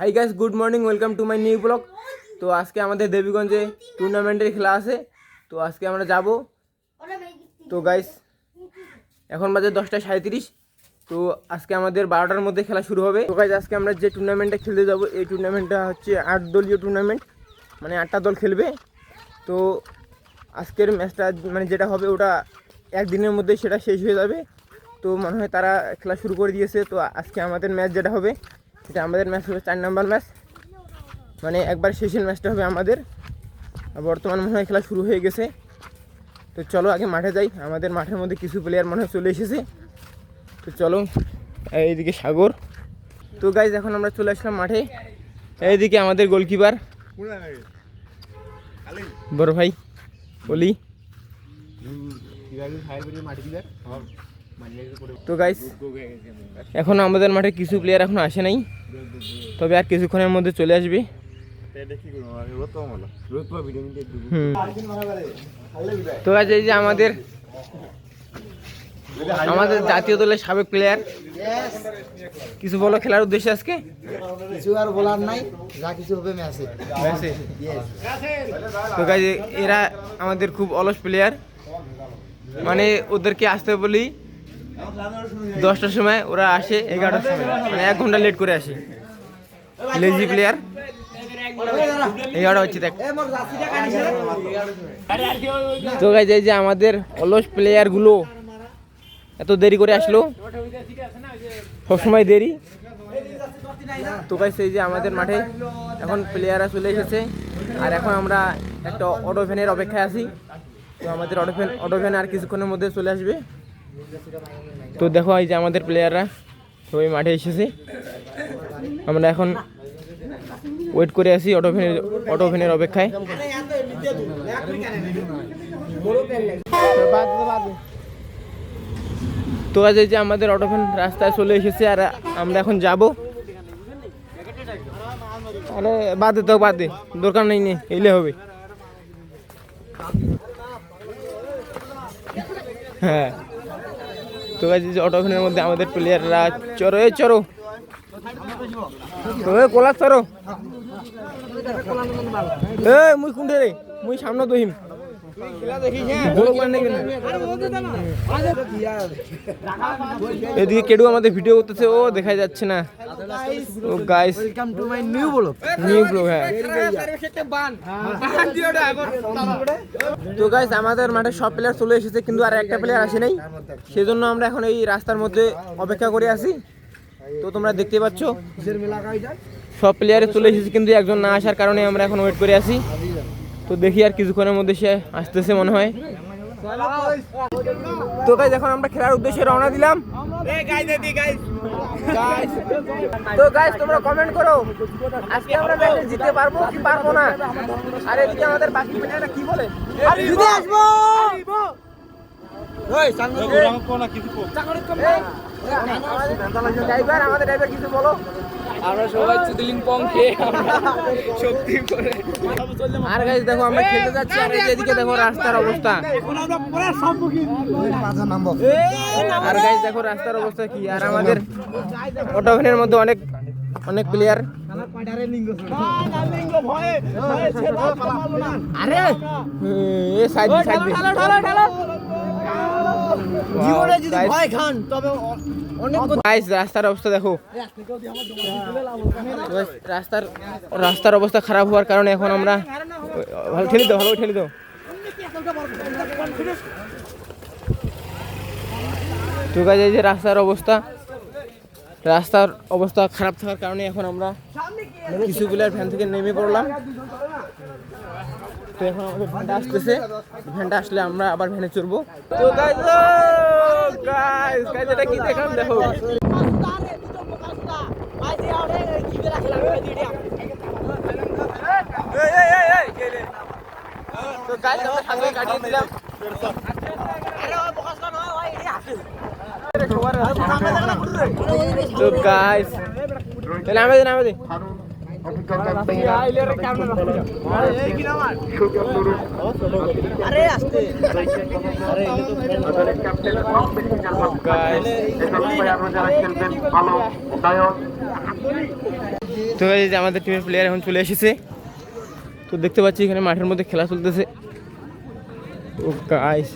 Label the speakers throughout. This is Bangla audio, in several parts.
Speaker 1: Hi guys good morning welcome to my new blog তো আজকে আমাদের দেবীগঞ্জে টুর্নামেন্টের খেলা আছে। তো আজকে আমরা যাব। তো গাইস এখন বাজে দশটা সাঁত্রিশ তো আজকে আমাদের বারোটার মধ্যে খেলা শুরু হবে। তো গাইস আজকে আমরা যে টুর্নামেন্টে খেলতে যাব, এই টুর্নামেন্টটা হচ্ছে আট দলীয় টুর্নামেন্ট মানে আটটা দল খেলবে। তো আজকের ম্যাচটা মানে যেটা হবে, ওটা একদিনের মধ্যে সেটা শেষ হয়ে যাবে। তো মনে হয় তারা খেলা শুরু করে দিয়েছে। তো আজকে আমাদের ম্যাচ যেটা হবে এটা আমাদের ম্যাচ হবে চার নাম্বার ম্যাচ মানে একবার শেষের ম্যাচটা হবে আমাদের। বর্তমান মনে হয় খেলা শুরু হয়ে গেছে। তো চলো আগে মাঠে যাই। আমাদের মাঠের মধ্যে কিছু প্লেয়ার মনে হয় চলে এসেছে। তো চলো, এইদিকে সাগর। তো গাইজ এখন আমরা চলে আসলাম মাঠে। এইদিকে আমাদের গোলকিপার বড় ভাই, বলি। তো গাইস এখন আমাদের মাঠে কিছু প্লেয়ার এখন আসে নাই। তবে আর কিছুক্ষণের মধ্যে চলে আসবে। তো গাইস এই যে আমাদের আমাদের জাতীয় দলের সাবেক প্লেয়ার কিছু বলো খেলার উদ্দেশ্যে আজকে?
Speaker 2: কিছু আর বলার নাই যা কিছু হবে ম্যাচে
Speaker 1: ম্যাচে তো গাইজ এরা আমাদের খুব অলস প্লেয়ার মানে ওদেরকে আসতে বলি দশটার সময় ওরা আসে, এগারোটার সময়। মানে এক ঘণ্টা লেট করে আসে। লেজি প্লেয়ার এগারোটা হচ্ছে, দেখ। তো গাইজ যে আমাদের অলস প্লেয়ারগুলো এত দেরি করে আসলো। সবসময় দেরি। তো গাইস এই যে আমাদের মাঠে এখন প্লেয়াররা চলে এসেছে। আর এখন আমরা একটা অটো ভ্যানের অপেক্ষায় আছি। তো আমাদের অটো ভ্যান অটো ভ্যান আর কিছুক্ষণের মধ্যে চলে আসবে। তো দেখো এই যে আমাদের প্লেয়াররা সবাই মাঠে এসেছে। আমরা এখন ওয়েট করে আছি অটো ভ্যানের অটো ভ্যানের অপেক্ষায়। তো আজ এই যে আমাদের অটো ভ্যান রাস্তায় চলে এসেছে আর আমরা এখন যাব। আরে বাদ দে তো বাদ দে দরকার নেই নে, এলে হবে। হ্যাঁ। তো গাছ অটোখানের মধ্যে আমাদের প্লেয়াররা চরো এ চড়ো ওই কোলা চড়ো এ মুই কুন্ডে রে, মুই সামনে দহিম? এদিকে কেডু আমাদের ভিডিও করতেছে, ও দেখা যাচ্ছে না। ও guys
Speaker 2: welcome to my new blog
Speaker 1: new blog হ্যাঁ। তো গাইস আমাদের মাঠে সব প্লেয়ার চলে এসেছে, কিন্তু আর একটা প্লেয়ার আসে নাই। সেজন্য আমরা এখন এই রাস্তার মধ্যে অপেক্ষা করে আছি। তো তোমরা দেখতে পাচ্ছ, সব প্লেয়ারে চলে এসেছে, কিন্তু একজন না আসার কারণে আমরা এখন ওয়েট করে আছি। তো দেখি আর কিছুক্ষণের মধ্যে সে আসতেছে মনে হয়। তো গাইজ এখন আমরা খেলার উদ্দেশ্যে রওনা দিলাম। তো গাইজ তোমরা কমেন্ট করো। আজকে আমরা ম্যাচে জিততে পারব কি পারব না? আর এদিকে আমাদের বাকি প্লেয়াররা কি বলে?
Speaker 2: জিতে আসব।
Speaker 1: ড্রাইভার আমাদের ড্রাইভার কিছু বলো।
Speaker 3: আমরা সবাই চিতলিং পং খেয়ে শক্তি করে
Speaker 1: আর গাইজ দেখো আমরা খেলতে যাচ্ছি আর এদিকে দেখো রাস্তার অবস্থা। আর গাইজ দেখো রাস্তার অবস্থা কি? আর আমাদের অটোভ্যানের মধ্যে অনেক অনেক প্লেয়ার আরে এ সাইড সাইড
Speaker 2: জীবনে যদি ভয় খান তবে অনেক
Speaker 1: গাইজ রাস্তার অবস্থা দেখো। রাস্তার রাস্তার অবস্থা খারাপ হওয়ার কারণে এখন আমরা ভালো ঠেলি দাও ভালো ঠেলি দাও। তো গাইজ এই যে রাস্তার অবস্থা রাস্তার অবস্থা খারাপ থাকার কারণে এখন আমরা কিছু প্লেয়ার ভ্যান থেকে নেমে পড়লাম। তো এখন আমাদের ভ্যানটা আসতেছে। ভ্যানটা আসলে আমরা আবার ভ্যানে চড়বো। তো গাইজ গাইজ গাইজ এটা কি দেখলাম দেখো। তো গাইজ আমরা সামনে কাটিয়ে দিলাম তো গাইজ তাহলে আমি দিন আমি তো যে আমাদের টিমের প্লেয়ার এখন চলে এসেছে। তো দেখতে পাচ্ছি এখানে মাঠের মধ্যে খেলা চলতেছে। গাইস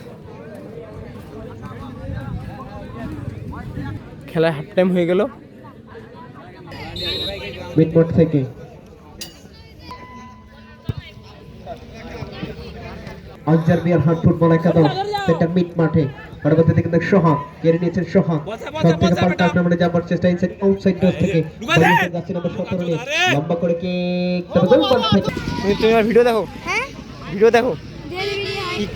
Speaker 1: খেলা হাফ টাইম হয়ে গেল।
Speaker 4: মিটমট থেকে। আনজার মিয়ার হাট ফুটবল একাদশ সেটা মিট মাঠে পরবর্তীতে কিন্তু সোহা কেড়ে নিয়েছেন সোহা সব থেকে পাল্টা আক্রমণে যাবার চেষ্টা ইনসাইড আউটসাইড ডোর থেকে যাচ্ছে নম্বর সতেরো নিয়ে লম্বা করে কে
Speaker 1: তুমি আমার ভিডিও দেখো
Speaker 5: হ্যাঁ
Speaker 1: ভিডিও দেখো
Speaker 5: হয়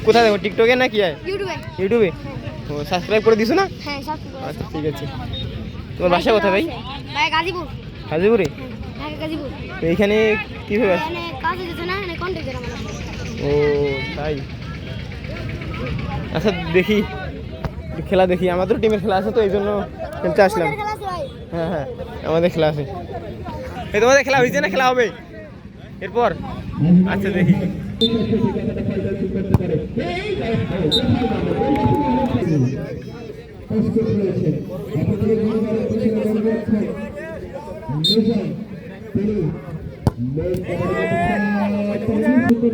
Speaker 1: কোথায় দেখো টিকটকে না কি হয়
Speaker 5: ইউটিউবে
Speaker 1: ইউটিউবে ও সাবস্ক্রাইব করে দিছো না
Speaker 5: হ্যাঁ সাবস্ক্রাইব
Speaker 1: আচ্ছা ঠিক আছে তোমার বাসা কোথায় ভাই
Speaker 5: ভাই গাজীপুর গাজীপুর
Speaker 1: এইখানে কীভাবে
Speaker 5: কাজ হচ্ছে না কন্ট্যাক্ট করে আমার
Speaker 1: ও, তাই? আচ্ছা দেখি। খেলা দেখি। আমাদেরও টিমের খেলা আছে তো, এই জন্য খেলতে আসলাম। হ্যাঁ হ্যাঁ আমাদের খেলা আছে। এই তোমাদের খেলা হয়েছে না? খেলা হবে। এরপর? আচ্ছা দেখি।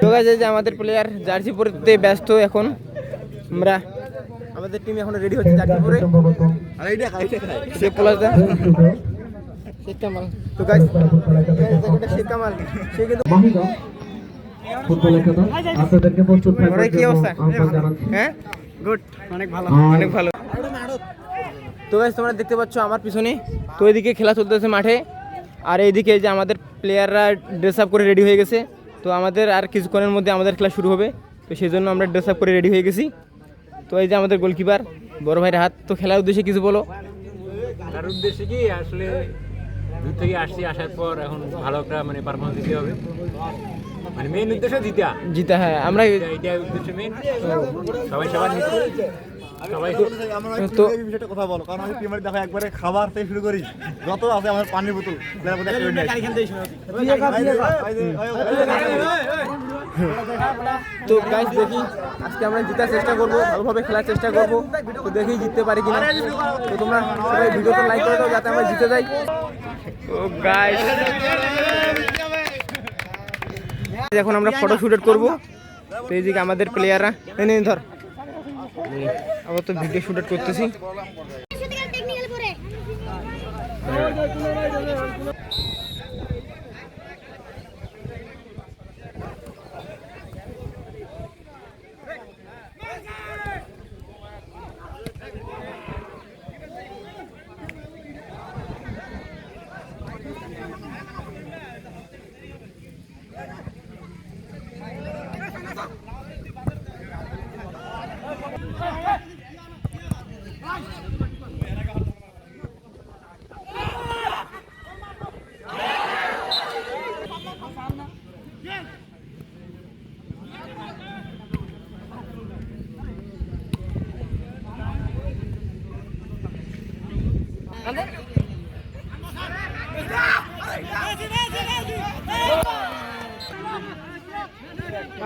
Speaker 1: তো guys, যে আমাদের প্লেয়ার জার্সি পরতে ব্যস্ত এখন। আমরা আমাদের টিম এখন রেডি হচ্ছে জার্সি পরে
Speaker 4: সম্ভবত
Speaker 1: সে প্লাসদা শেখ কামাল। তো গাইস শেখ কামাল। সে কিন্তু
Speaker 4: ফুটবল একাদশ আপনাদেরকে থাকার
Speaker 1: কি অবস্থা? হ্যাঁ? গুড অনেক ভালো। অনেক ভালো। তো গাইস তোমরা দেখতে পাচ্ছ আমার পিছনে। তো এদিকে খেলা চলতেছে মাঠে। আর এইদিকে যে আমাদের প্লেয়াররা ড্রেস আপ করে রেডি হয়ে গেছে। তো আমাদের আর কিছুক্ষণের মধ্যে আমাদের খেলা শুরু হবে। তো সেই জন্য আমরা ড্রেস আপ করে রেডি হয়ে গেছি। তো এই যে আমাদের গোলকিপার বড় ভাইয়ের হাত। তো খেলার উদ্দেশ্যে কিছু বলো।
Speaker 6: খেলার উদ্দেশ্যে কি? আসলে দূর থেকে আসছি আসার পর এখন ভালো একটা মানে পারফরমেন্স দিতে হবে। মানে মেইন উদ্দেশ্য জিতা।
Speaker 1: জিতা হ্যাঁ আমরা
Speaker 6: এটা- উদ্দেশ্য মেইন সবাই সবার
Speaker 1: তো
Speaker 7: কথা বলো কারণ আমি প্রিমারি দেখো একবারে খাবার থেকে শুরু করি যত আছে আমার পানির বোতল। এই এই
Speaker 1: তো গাইস দেখি আজকে আমরা জিতার চেষ্টা করব ভালোভাবে খেলার চেষ্টা করব তো দেখি জিততে পারি কিনা তো তোমরা সবাই ভিডিওতে লাইক করে দাও যাতে আমরা জিতে যাই তো গাইস এখন আমরা ফটো শুট করব তো এইদিকে আমাদের প্লেয়াররা এই ধর আবার তো ভিডিও শুট করতেছি।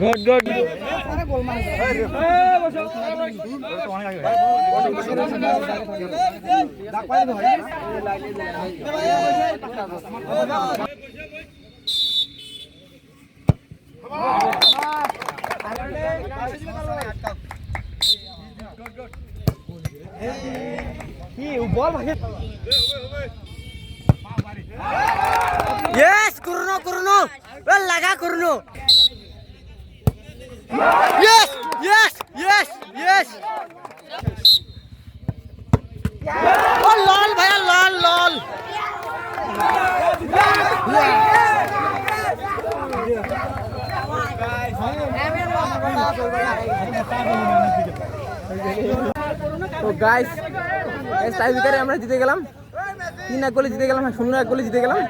Speaker 1: গুড গুড কি বল ভাগে
Speaker 2: यस कुरनो कुरनो ए लगा कुरनो Yes! Yes! Yes! Yes! Oh, lol, bhaiya, oh,
Speaker 1: lol, lol. Guys এর আমরা জিতে গেলাম তিন এক গোলে জিতে গেলাম হ্যাঁ, শূন্য এক গোলে জিতে গেলাম